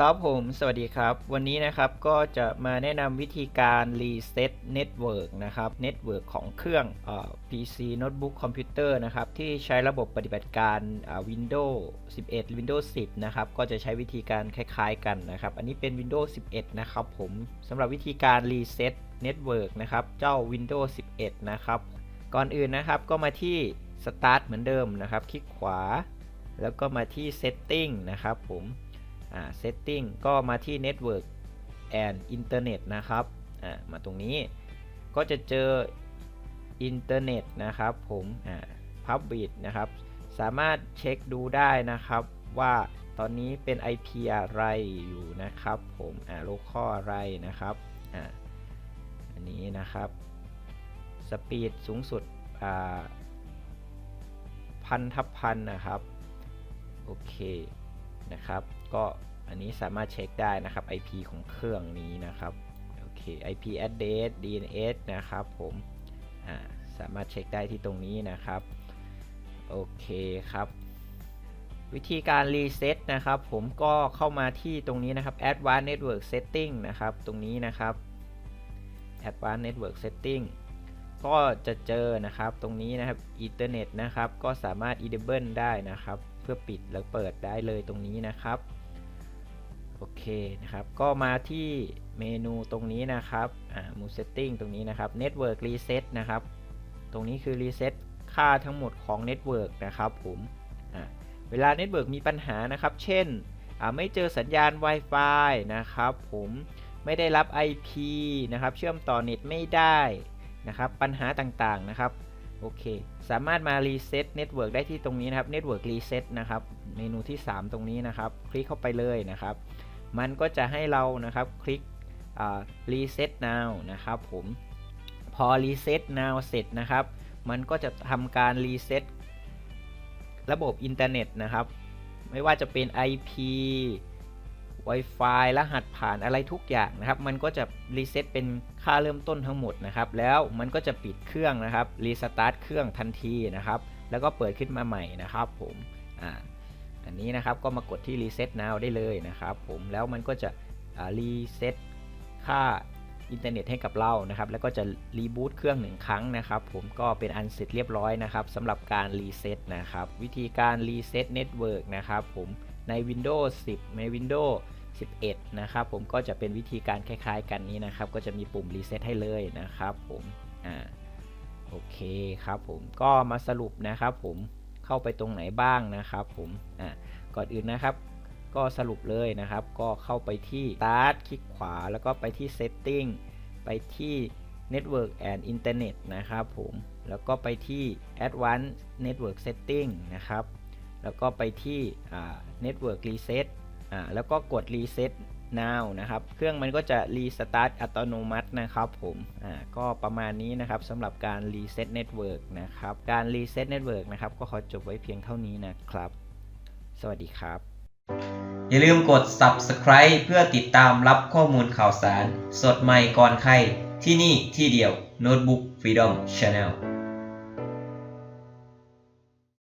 ครับผม สวัสดีครับ วันนี้นะครับก็จะมาแนะนำวิธีการรีเซ็ตเน็ตเวิร์กนะครับเน็ตเวิร์กของเครื่องเอ่อ PC โน้ตบุ๊กคอมพิวเตอร์นะครับ ที่ใช้ระบบปฏิบัติการอ่า Windows 11 Windows 10 นะครับ ก็จะใช้วิธีการคล้ายๆกันนะครับ อันนี้เป็น Windows 11 นะครับผมสำหรับวิธีการรีเซ็ตเน็ตเวิร์กนะครับ เจ้า Windows 11 นะครับ ก่อนอื่นนะครับก็มาที่ Start เหมือนเดิมนะครับ คลิกขวา แล้วก็มาที่ Setting นะครับผม อ่า Setting ก็มาที่ Network and Internet นะครับอ่ามาตรงนี้ก็จะเจออินเทอร์เน็ตนะครับผมอ่า Public นะครับ สามารถเช็คดูได้นะครับว่าตอนนี้เป็น IP อะไรอยู่นะครับผมอ่า local อะไรนะครับอ่าอันนี้นะครับสปีดสูงสุดอ่าพันทับพันนะครับ โอเคนะครับ ก็อันนี้สามารถเช็คได้นะครับ IP ของเครื่องนี้นะครับโอเค IP address DNS นะครับผมอ่าสามารถเช็คได้ที่ตรงนี้นะครับโอเคครับ วิธีการรีเซ็ตนะครับ ผมก็เข้ามาที่ตรงนี้นะครับ Advanced Network Setting นะครับ ตรงนี้นะครับ Advanced Network Setting ก็จะเจอนะครับตรงนี้นะครับอินเทอร์เน็ตนะครับ ก็สามารถ enable ได้นะครับ เพื่อปิดแล้วเปิดได้เลยตรงนี้นะครับ โอเคนะครับ ก็มาที่เมนูตรงนี้นะครับอ่ามู setting ตรงนี้นะครับ network reset นะครับ ตรงนี้คือ reset ค่าทั้งหมดของ network นะครับผมอ่าเวลา network มีปัญหานะครับ เช่นอ่าไม่เจอสัญญาณ Wi-Fi นะครับผมไม่ได้รับ IP นะครับ เชื่อมต่อเน็ตไม่ได้นะครับ ปัญหาต่างๆนะครับ โอเค สามารถมารีเซ็ตเน็ตเวิร์กได้ที่ตรงนี้นะครับเน็ตเวิร์กรีเซ็ตนะครับ เมนูที่ 3 ตรงนี้นะครับ คลิกเข้าไปเลยนะครับ มันก็จะให้เรานะครับคลิกรีเซ็ต now นะครับผมพอรีเซ็ต now เสร็จนะครับ มันก็จะทำการรีเซ็ตระบบอินเทอร์เน็ตนะครับ ไม่ว่าจะเป็น IP Wi-Fi รหัสผ่านอะไรทุกอย่างนะครับ มันก็จะรีเซ็ตเป็นค่าเริ่มต้นทั้งหมดนะครับ แล้วมันก็จะปิดเครื่องนะครับ รีสตาร์ทเครื่องทันทีนะครับ แล้วก็เปิดขึ้นมาใหม่นะครับผมอ่าอันนี้นะครับก็มากดที่ Reset Now ได้เลยนะครับผม แล้วมันก็จะรีเซ็ตค่าอินเทอร์เน็ตให้กับเรานะครับ แล้วก็จะรีบูตเครื่องหนึ่งครั้งนะครับ ผมก็เป็นอันเสร็จเรียบร้อยนะครับสำหรับการรีเซ็ตนะครับ วิธีการรีเซ็ตเน็ตเวิร์กนะครับผม ใน Windows 10 ใน Windows 11 นะครับผมก็จะเป็นวิธีการคล้ายๆ กันนี้นะครับ ก็จะมีปุ่มรีเซ็ตให้เลยนะครับผมอ่าโอเคครับผมก็มาสรุปนะครับผมเข้าไปตรงไหนบ้างนะครับผมอ่าก่อนอื่นนะครับ ก็สรุปเลยนะครับ ก็เข้าไปที่ Start คลิกขวาแล้วก็ไปที่ Setting ไปที่ Network and Internet นะครับผมแล้วก็ไปที่ Advanced Network Setting นะครับ แล้วก็ไปที่ Network Reset แล้วก็กด Reset Now นะครับ เครื่องมันก็จะ Restart อัตโนมัตินะครับผมก็ประมาณนี้นะครับสำหรับการ Reset Network นะครับ การ Reset Network นะครับ ก็ขอจบไว้เพียงเท่านี้นะครับ สวัสดีครับ อย่าลืมกด subscribe เพื่อติดตามรับข้อมูลข่าวสาร สดใหม่ก่อนใคร ที่นี่ที่เดียว Notebook Freedom Channel